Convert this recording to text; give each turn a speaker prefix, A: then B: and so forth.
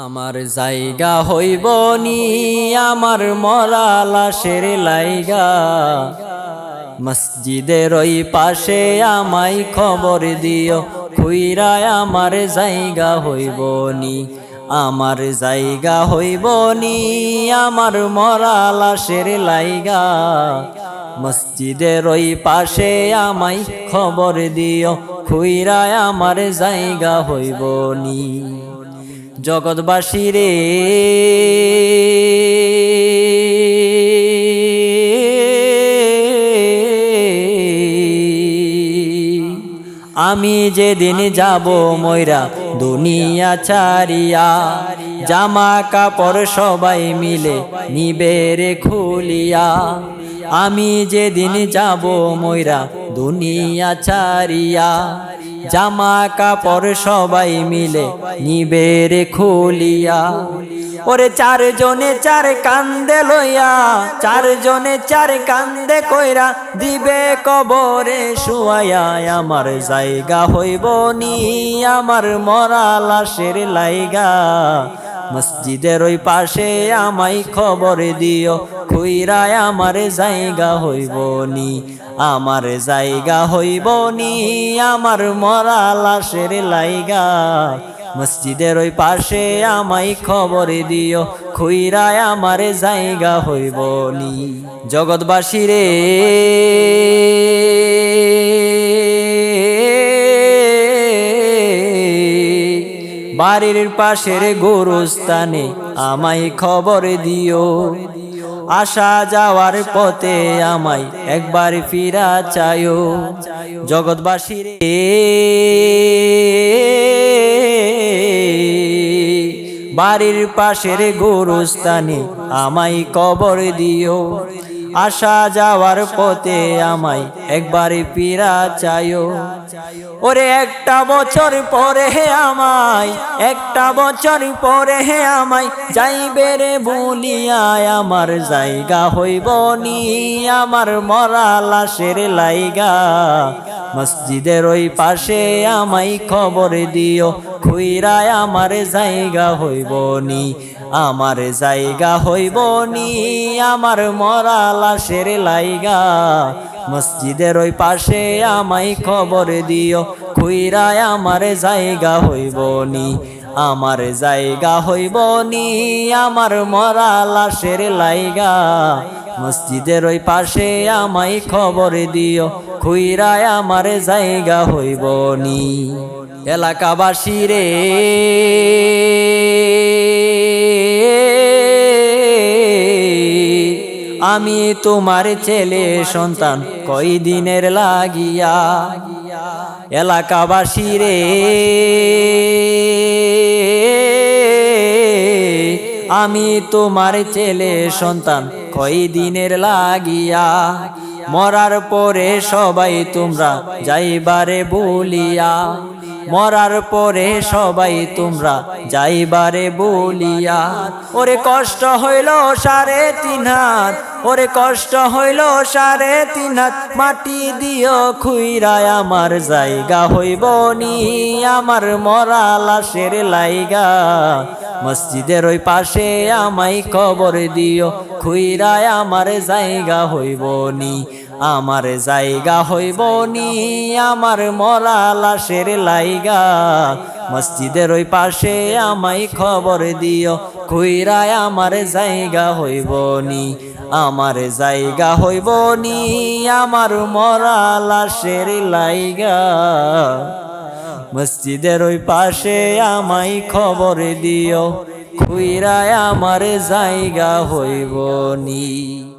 A: আমার জায়গা হইব নি, আমার মরা লাশের লাইগা। মসজিদের ওই পাশে আমায় খবর দিও খুইরায় আমার জায়গা হইব নি, আমার জায়গা হইব নি, আমার মরা লাশের লাইগা। মসজিদের ওই পাশে আমায় খবর দিও খুইরায় আমার জায়গা হইব নি। জগৎবাসী রে আমি যেদিন যাব ময়রা দুনিয়া ছাড়িয়া, জামা কাপড় সবাই মিলে নিবে রে খুলিয়া, আমি যেদিন যাব ময়রা দুনিয়া ছাড়িয়া জামা কাপড় সবাই মিলে নিবে খুলিয়া। ওরে চারজনে চার কান্দে লইয়া, চারজনে চার কান্দে কইরা দিবে কবরে শুয়ায়া আমার জায়গা হইব নি, আমার মরা লাশের লাইগা। মসজিদের ওই পাশে আমায় খবর দিও খুইরায় আমার জায়গা হইব নি, আমার জায়গা হইব নি, আমার মরা লাশের লাইগা। মসজিদের ওই পাশে আমায় খবর দিও খুইরায় আমার জায়গা হইব নি। জগৎবাসী রে। বাড়ির পাশের গোরস্থানে আমায় খবর দিও। আসা যাওয়ার পথে আমায় একবার ফিরা চাইও। জগৎবাসী রে বাড়ির পাশের গোরস্থানে আমায় কবর দিও। আসা যাওয়ার পথে আমায় একবার ফিরা চাইও ওরে একটা বছর পরে হে আমায়, একটা বছর পরে হে আমায়, যাইবে রে বলিয়ায় আমার জায়গা হইব নি, আমার মরা লাশের লাইগা। মসজিদের ওই পাশে আমায় খবর দিও, খুইরায় আমার জায়গা হইব নি। আমার জায়গা হইব নি, আমার মরা লাশের লাইগা। মসজিদের ওই পাশে আমায় খবর দিও খুইরায় আমার জায়গা হইব নি, আমার জায়গা হইব নি, আমার মরা লাশের লাইগা। মসজিদের ওই পাশে আমায় খবর দিও খুইরায় আমার জায়গা হইব নি। এলাকাবাসী রে আমি তোমার ছেলে সন্তান কই দিনের লাগিয়া? এলাকাবাসী রে। আমি তোমার ছেলে সন্তান কই দিনের লাগিয়া? মরার পরে সবাই তোমরা যাইবারে বলিয়া। মরার পরে সবাই তোমরা যাইবারে বলিয়া, ওরে কষ্ট হইল সাড়ে তিন হাত, ওরে কষ্ট হইল সাড়ে তিন হাত, মাটি দিও খুইরায় আমার জায়গা হইব নি, আমার মরা লাশের লাইগা। মসজিদের ওই পাশে আমায় খবর দিও খুইরায় আমার জায়গা হইব নি। আমার জায়গা হইব নি, আমার মরা লাশের লাইগা। মসজিদের ওই পাশে আমায় খবর দিও, খুইরায় আমার জায়গা হইব নি, আমার জায়গা হইব নি, আমার মরা লাশের লাইগা। মসজিদের ওই পাশে আমায় খবর দিও, খুইরায় আমার জায়গা হইব নি।